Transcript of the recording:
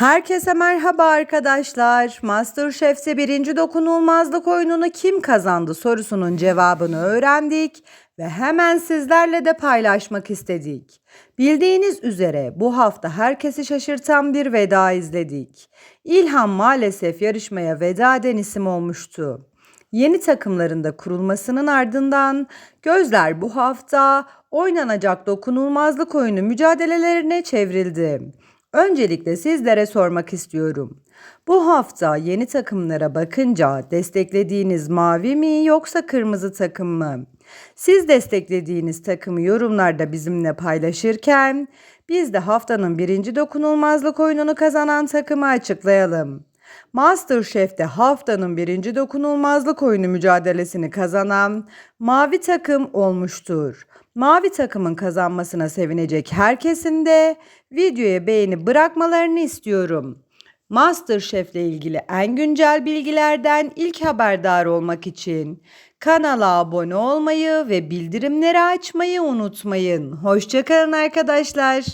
Herkese merhaba arkadaşlar. Masterchef'te birinci dokunulmazlık oyununu kim kazandı sorusunun cevabını öğrendik ve hemen sizlerle de paylaşmak istedik. Bildiğiniz üzere bu hafta herkesi şaşırtan bir veda izledik. İlhan maalesef yarışmaya veda eden isim olmuştu. Yeni takımlarında kurulmasının ardından gözler bu hafta oynanacak dokunulmazlık oyunu mücadelelerine çevrildi. Öncelikle sizlere sormak istiyorum. Bu hafta yeni takımlara bakınca desteklediğiniz mavi mi yoksa kırmızı takım mı? Siz desteklediğiniz takımı yorumlarda bizimle paylaşırken biz de haftanın birinci dokunulmazlık oyununu kazanan takımı açıklayalım. MasterChef'te haftanın birinci dokunulmazlık oyunu mücadelesini kazanan mavi takım olmuştur. Mavi takımın kazanmasına sevinecek herkesin de videoya beğeni bırakmalarını istiyorum. MasterChef ile ilgili en güncel bilgilerden ilk haberdar olmak için kanala abone olmayı ve bildirimleri açmayı unutmayın. Hoşçakalın arkadaşlar.